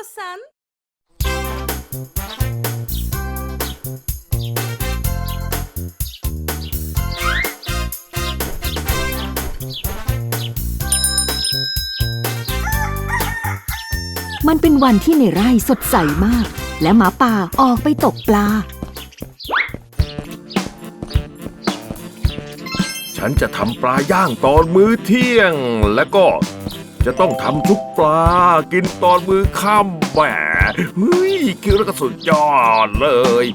istiyorsan. มันเป็นวันที่ในไร่สดใสมาก และหมาป่าออกไปตกปลา ฉันจะทำปลาย่างตอนมื้อเที่ยง แล้วก็ จะต้องทำชุบปลา กินตอนมื้อค่ำแหมเฮ้ยคิดแล้วก็สุดยอดเลย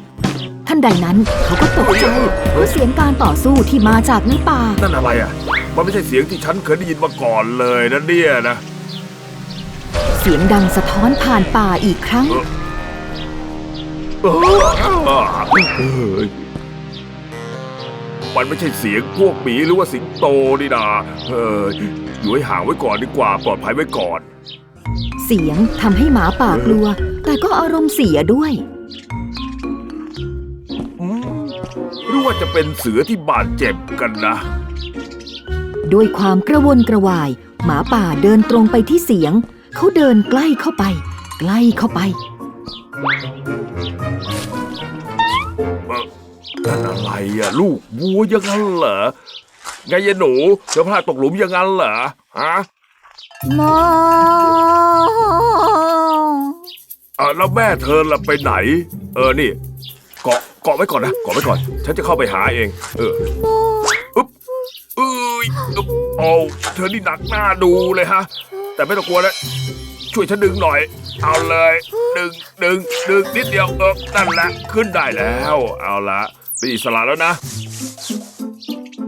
ทันใดนั้นเขาก็ตกใจเพราะเสียงการต่อสู้ที่มาจากในป่า นั่นอะไรอะ มันไม่ใช่เสียงที่ฉันเคยได้ยินมาก่อนเลยนะเนี่ยนะ เสียงดังสะท้อนผ่านป่าอีกครั้ง เออเฮ้ยมันไม่ใช่เสียงพวกหมีหรือว่าสิงโตนี่นาเออ อยู่ให้ห่างไว้ก่อนดีกว่าปลอดภัยไว้ก่อน เสียงทำให้หมาป่ากลัว แต่ก็อารมณ์เสียด้วย อืมหรือว่าจะเป็นเสือที่บาดเจ็บกันนะ ด้วยความกระวนกระวาย หมาป่าเดินตรงไปที่เสียง เขาเดินใกล้เข้าไป ใกล้เข้าไปเอ่อนั่นอะไรอะลูกวัวอยังงั้นเหรอ ไงยายหนูเธอพลาดตกหลุมอยังงั้นเหรอฮะมองเออแล้วแม่เธอล่ะไปไหน เออนี่ เกาะเกาะไว้ก่อนนะเกาะไว้ก่อน ฉันจะเข้าไปหาเอง เอออึ๊บเอ้ยอึ๊บโอ้เธอนี่หนักหน้าดูเลยฮะ แต่ไม่ต้องกลัวนะช่วยฉันดึงหน่อย เอาเลย ดึงดึงดึงนิดเดียวเออนั่นแหละขึ้นได้แล้ว เอาละเป็นอิสระแล้วนะ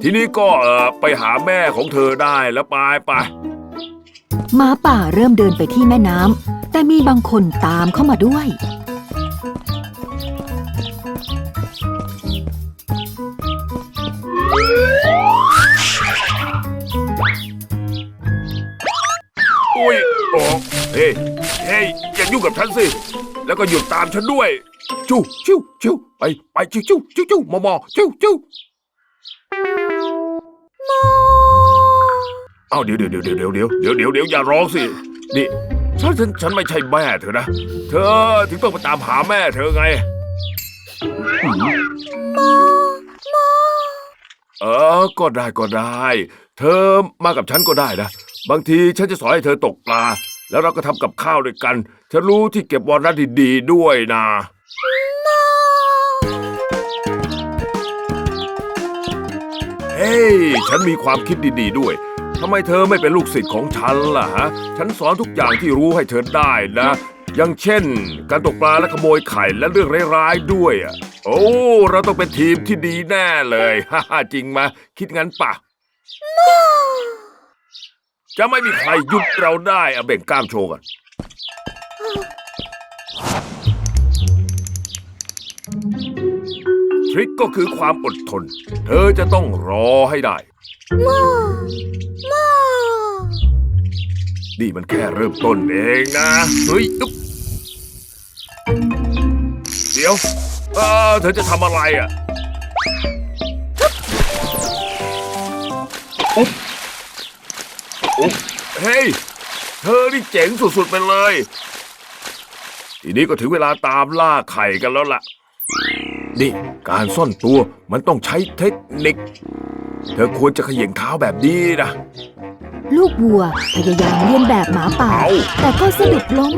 ทีนี้ก็เออไปหาแม่ของเธอได้แล้วไปไปหมาป่าเริ่มเดินไปที่แม่น้ำแต่มีบางคนตามเข้ามาด้วย อุ้ยโอ้เฮ้ยเฮ้ยอย่ายุ่งกับฉันสิ แล้วก็หยุดตามฉันด้วยจู้ชิวชิวไปไปชิวชิวชิวชิวมอมอชิวชิว เอาเดี๋ยวเดี๋ยวเดี๋ยวเดี๋ยวเดี๋ยวเดี๋ยวเดี๋ยวเดี๋ยวอย่าร้องสิ นี่ฉันฉันฉันไม่ใช่แม่เธอนะ เธอถึงต้องไปตามหาแม่เธอไง เออ ก็ได้ก็ได้ เธอมากับฉันก็ได้นะ บางทีฉันจะสอนให้เธอตกปลา แล้วเราก็ทำกับข้าวด้วยกัน ฉันรู้ที่เก็บวอลนัทดีๆด้วยนะ ฮ้ย ฉันมีความคิดดีๆด้วย ทำไมเธอไม่เป็นลูกศิษย์ของฉันล่ะฮะ ฉันสอนทุกอย่างที่รู้ให้เธอได้นะ อย่างเช่น การตกปลาและขโมยไข่และเรื่องร้ายๆด้วยอะ โอ้ เราต้องเป็นทีมที่ดีแน่เลย ฮ่าฮ่าจริงมะ คิดงั้นปะ จะไม่มีใครหยุดเราได้อะเบ่งกล้ามโชว์กัน ริคก็คือความอดทน เธอจะต้องรอให้ได้นี่มันแค่เริ่มต้นเองนะ เฮ้ยอึ๊บเดี๋ยวเออเธอจะทำอะไรอะอุ๊บอุ๊บเฮ้ย เธอนี่เจ๋งสุดๆไปเลย ทีนี้ก็ถึงเวลาตามล่าไข่กันแล้วล่ะ นี่การซ่อนตัวมันต้องใช้เทคนิค เธอควรจะเขย่งเท้าแบบนี้นะ ลูกวัวพยายามเลียนแบบหมาป่า เอา แต่ก็สะดุดล้ม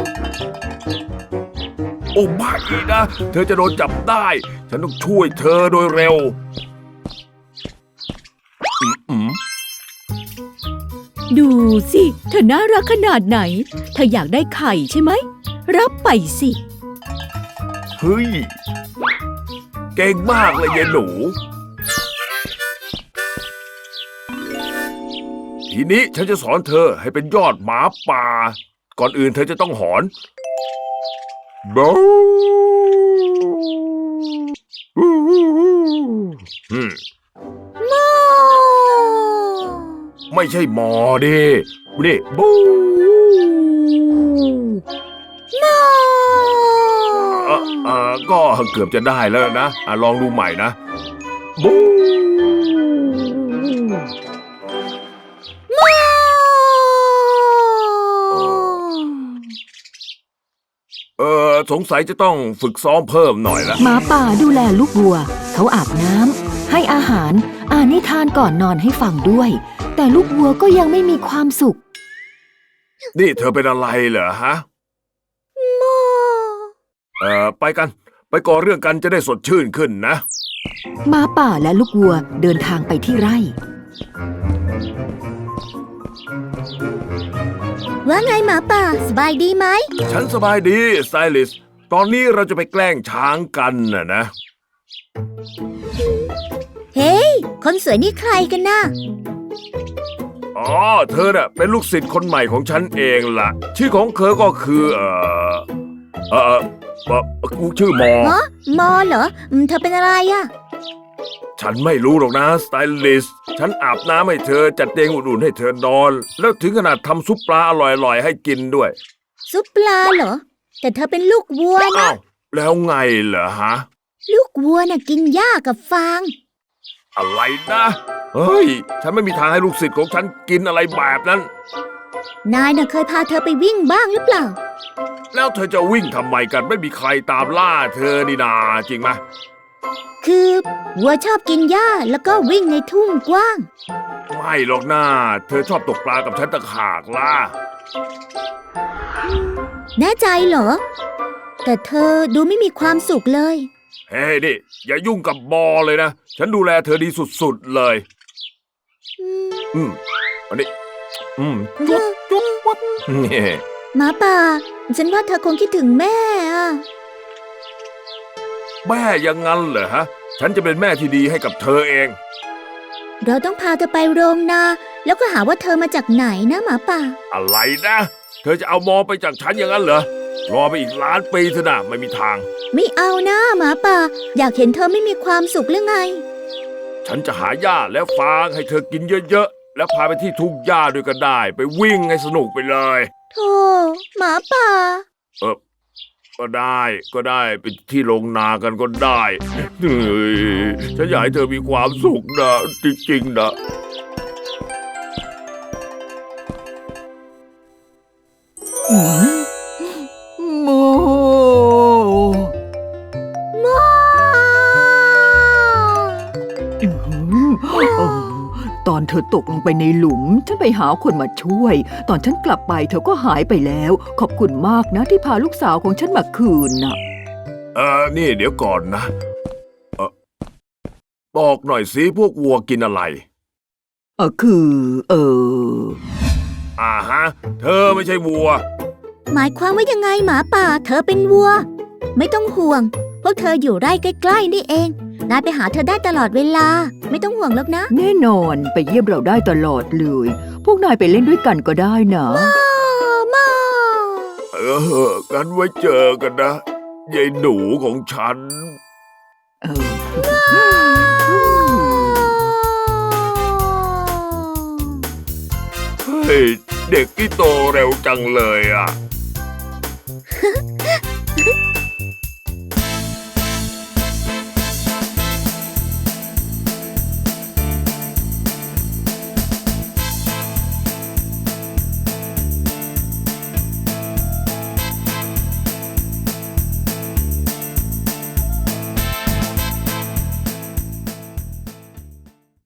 โอ้ไม่นะ เธอจะโดนจับได้ ฉันต้องช่วยเธอโดยเร็วอืมอืมดูสิเธอน่ารักขนาดไหน เธออยากได้ไข่ใช่ไหม รับไปสิ เฮ้ย เก่งมากเลยยายหนู ทีนี้ฉันจะสอนเธอให้เป็นยอดหมาป่า ก่อนอื่นเธอจะต้องหอนบาอืมไม่ใช่หมอดินี่บู เอ่อเอ่อก็เกือบจะได้แล้วนะอะลองดูใหม่นะบูสงสัยจะต้องฝึกซ้อมเพิ่มหน่อยละ หมาป่าดูแลลูกวัว เขาอาบน้ำให้อาหาร อ่านนิทานก่อนนอนให้ฟังด้วย แต่ลูกวัวก็ยังไม่มีความสุข นี่เธอเป็นอะไรเหรอฮะโม เอ่อไปกัน ไปก่อเรื่องกันจะได้สดชื่นขึ้นนะ หมาป่าและลูกวัวเดินทางไปที่ไร่ ว่าไงหมาป่า สบายดีไหม ฉันสบายดีสไตลิส ตอนนี้เราจะไปแกล้งช้างกันน่ะนะ เฮ้ย คนสวยนี่ใครกันนะอ๋อ เธอน่ะเป็นลูกศิษย์คนใหม่ของฉันเองล่ะ ชื่อของเธอก็คือ เอ่อ เอ่อเอ่อเอ่อ กูชื่อมอ ฮะมอเหรออืมเธอเป็นอะไรอะฉันไม่รู้หรอกนะสไตลิสฉันอาบน้ำให้เธอจัดเตียงอุ่นๆให้เธอนอน แล้วถึงขนาดทำซุปปลาอร่อยๆ ให้กินด้วย ซุปปลาเหรอ แต่เธอเป็นลูกวัวนะ อ้าว แล้วไงเหรอฮะ ลูกวัวน่ะกินหญ้ากับฟาง อะไรนะ เฮ้ย ฉันไม่มีทางให้ลูกศิษย์ของฉันกินอะไรแบบนั้น นายน่ะเคยพาเธอไปวิ่งบ้างหรือเปล่า แล้วเธอจะวิ่งทำไมกันไม่มีใครตามล่าเธอนี่นาจริงไหมคือวัวชอบกินหญ้าแล้วก็วิ่งในทุ่งกว้าง ไม่หรอกนะเธอชอบตกปลากับฉันตะขากล่ะแน่ใจเหรอ แต่เธอดูไม่มีความสุขเลย เฮ้ยนี่อย่ายุ่งกับบอเลยนะ ฉันดูแลเธอดีสุดๆเลย อืมอืมอันนี้ อืมจุ๊บจุ๊บวับเนี่ย หมาป่า ฉันว่าเธอคงคิดถึงแม่อะแม่อยังงั้นเหรอฮะ ฉันจะเป็นแม่ที่ดีให้กับเธอเอง เราต้องพาเธอไปโรงนา แล้วก็หาว่าเธอมาจากไหนนะหมาป่า อะไรนะ เธอจะเอามอไปจากฉันอย่างนั้นเหรอ รอไปอีกล้านปีเถอะนะไม่มีทาง ไม่เอานะหมาป่า อยากเห็นเธอไม่มีความสุขหรือไง ฉันจะหาหญ้าและฟางให้เธอกินเยอะๆ แล้วพาไปที่ทุ่งหญ้าด้วยก็ได้ ไปวิ่งให้สนุกไปเลย โธ่หมาป่า เออก็ได้ก็ได้ไปที่โรงนากันก็ได้เฮ้ยฉันอยากให้เธอมีความสุขนะจริงๆนะโตอนเธอตกลงไปในหลุม ฉันไปหาคนมาช่วย ตอนฉันกลับไปเธอก็หายไปแล้ว ขอบคุณมากนะที่พาลูกสาวของฉันมาคืนน่ะ เออนี่เดี๋ยวก่อนนะเออบอกหน่อยสิพวกวัวกินอะไร เออคือ เออ อ่าฮะ เธอไม่ใช่วัว หมายความว่ายังไงหมาป่า เธอเป็นวัว ไม่ต้องห่วง พวกเธออยู่ไร่ใกล้ๆนี่เอง นายไปหาเธอได้ตลอดเวลา ไม่ต้องห่วงหรอกนะ แน่นอนไปเยี่ยมเราได้ตลอดเลย พวกนายไปเล่นด้วยกันก็ได้นะ มาเออกันไว้เจอกันนะยายหนูของฉัน เออ เฮ้ยเด็กที่โตเร็วจังเลยอะ